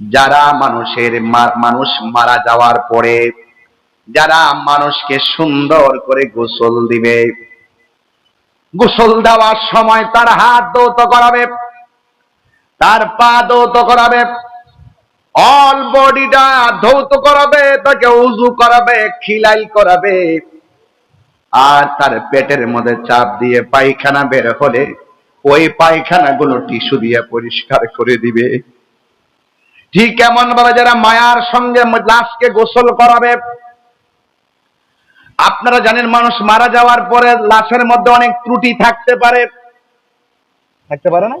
যারা মানুষের মানুষ মারা যাওয়ার পরে যারা মানুষকে সুন্দর করে গোসল দিবে, গোসল দেওয়ার সময় তার হাত দৌত করাবে, তার পা দৌত করাবে, অল বডিটা ধৌত করাবে, তাকে উজু করাবে খিলাই করাবে, আর তার পেটের মধ্যে চাপ দিয়ে পায়খানা বের হলে ওই পায়খানাগুলো টিস্যু দিয়ে পরিষ্কার করে দিবে। ঠিক এমন ভাবে যারা মায়ার সঙ্গে লাশকে গোসল করাবে, আপনারা জানেন মানুষ মারা যাওয়ার পরে লাশের মধ্যে অনেক ত্রুটি থাকতে পারে। থাকতে পারে না?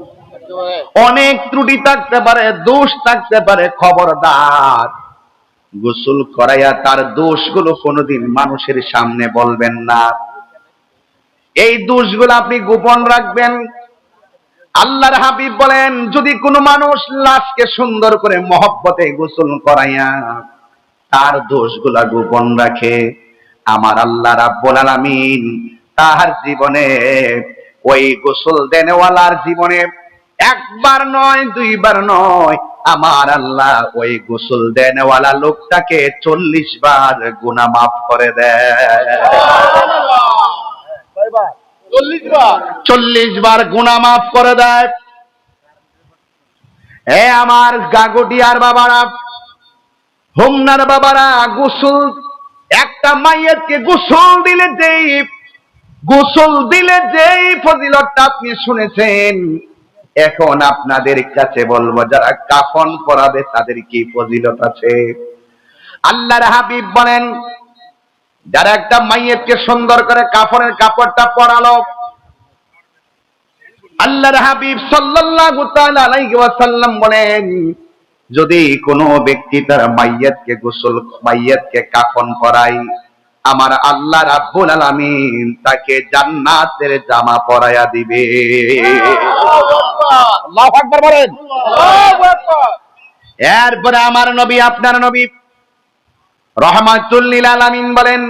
অনেক ত্রুটি থাকতে পারে, দোষ থাকতে পারে। খবরদার, গোসল করাইয়া তার দোষগুলো কোনোদিন মানুষের সামনে বলবেন না। এই দোষগুলো আপনি গোপন রাখবেন। আল্লাহর হাবিব বলেন, যদি কোনো মানুষ লাশকে সুন্দর করে মহব্বতে গোসল করাইয়া তার দোষগুলা গোপন রাখে, আমার আল্লাহ রাব্বুল আলামিন তাহার জীবনে ওই গোসল দেনেওয়ালার জীবনে একবার নয়, দুইবার নয়, আমার আল্লাহ ওই গোসল দেনেওয়ালা লোকটাকে চল্লিশ বার গুনাহ মাফ করে দেয়। চল্লিশ বার। গুনাহ মাফ করে দেয়। এ আমার গাগটিয়ার বাবারা, হোমনার বাবারা, গোসল, একটা মাইয়াতকে গোসল দিলে যেই, গোসল দিলে যেই ফজিলতটা আপনি শুনেছেন, এখন আপনাদের কাছে বলব, যারা কাফন পরাবে তাদের কি ফজিলত আছে? আল্লাহর হাবিব বলেন যারা একটা মাইয়েতকে সুন্দর করে কাফনের কাপড়টা পরালো আল্লাহর হাবিব সাল্লাল্লাহু তাআলা আলাইহি ওয়াসাল্লাম বলেন যদি কোনো ব্যক্তি তার মাইয়াতকে গোসল মাইয়াতকে কাফন করায় আমার আল্লাহ রাব্বুল আলামিন তাকে জান্নাতের জামা পরায়া দিবে। আল্লাহু আকবার বলেন। আল্লাহু আকবার। এরপরে আমার নবী আপনার নবী রহমাতুল্লিল আলামিন বলেন